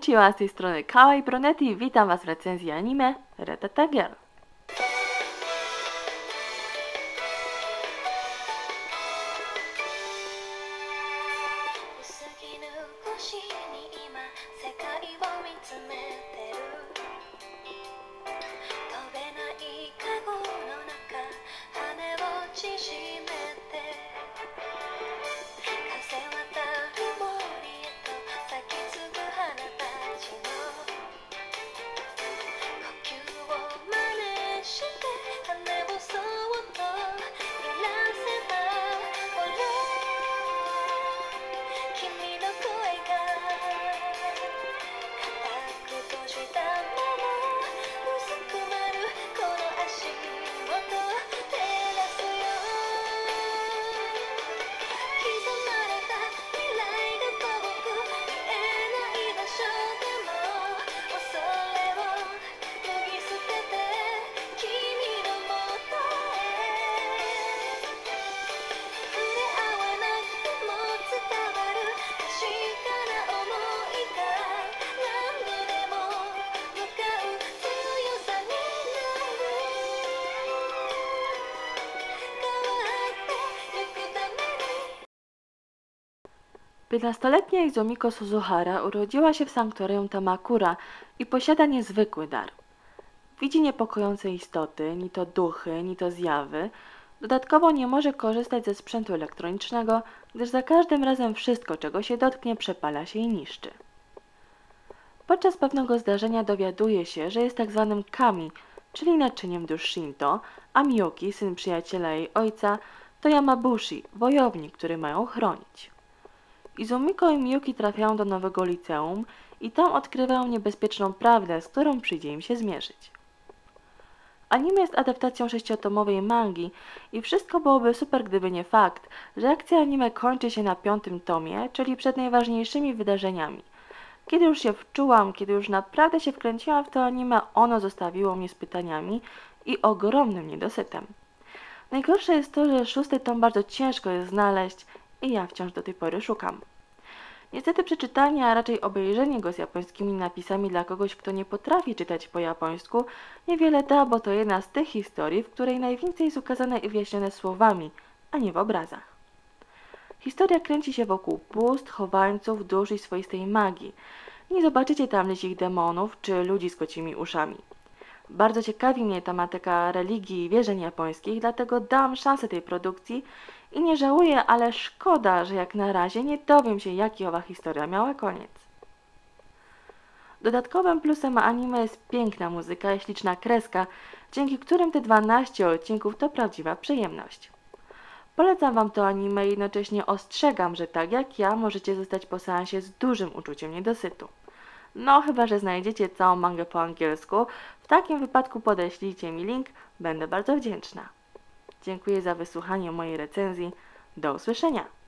Konnichiwa, z tej strony Kawaii Bronetti. Witam Was w recenzji anime Retata Girl. 15-letnia Izumiko Suzuhara urodziła się w sanktuarium Tamakura i posiada niezwykły dar. Widzi niepokojące istoty, ni to duchy, ni to zjawy. Dodatkowo nie może korzystać ze sprzętu elektronicznego, gdyż za każdym razem wszystko, czego się dotknie, przepala się i niszczy. Podczas pewnego zdarzenia dowiaduje się, że jest tak zwanym kami, czyli naczyniem dusz Shinto, a Miyuki, syn przyjaciela jej ojca, to Yamabushi, wojownik, który mają chronić. Izumiko i Miyuki trafiają do nowego liceum i tam odkrywają niebezpieczną prawdę, z którą przyjdzie im się zmierzyć. Anime jest adaptacją sześciotomowej mangi i wszystko byłoby super, gdyby nie fakt, że akcja anime kończy się na piątym tomie, czyli przed najważniejszymi wydarzeniami. Kiedy już się wczułam, kiedy już naprawdę się wkręciłam w to anime, ono zostawiło mnie z pytaniami i ogromnym niedosytem. Najgorsze jest to, że szósty tom bardzo ciężko jest znaleźć i ja wciąż do tej pory szukam. Niestety przeczytanie, a raczej obejrzenie go z japońskimi napisami dla kogoś, kto nie potrafi czytać po japońsku, niewiele da, bo to jedna z tych historii, w której najwięcej jest ukazane i wyjaśnione słowami, a nie w obrazach. Historia kręci się wokół pust, chowańców, dusz i swoistej magii. Nie zobaczycie tam licich demonów czy ludzi z kocimi uszami. Bardzo ciekawi mnie tematyka religii i wierzeń japońskich, dlatego dam szansę tej produkcji i nie żałuję, ale szkoda, że jak na razie nie dowiem się, jaki owa historia miała koniec. Dodatkowym plusem anime jest piękna muzyka i śliczna kreska, dzięki którym te 12 odcinków to prawdziwa przyjemność. Polecam Wam to anime i jednocześnie ostrzegam, że tak jak ja możecie zostać po seansie z dużym uczuciem niedosytu. No, chyba że znajdziecie całą mangę po angielsku. W takim wypadku podeślijcie mi link, będę bardzo wdzięczna. Dziękuję za wysłuchanie mojej recenzji. Do usłyszenia!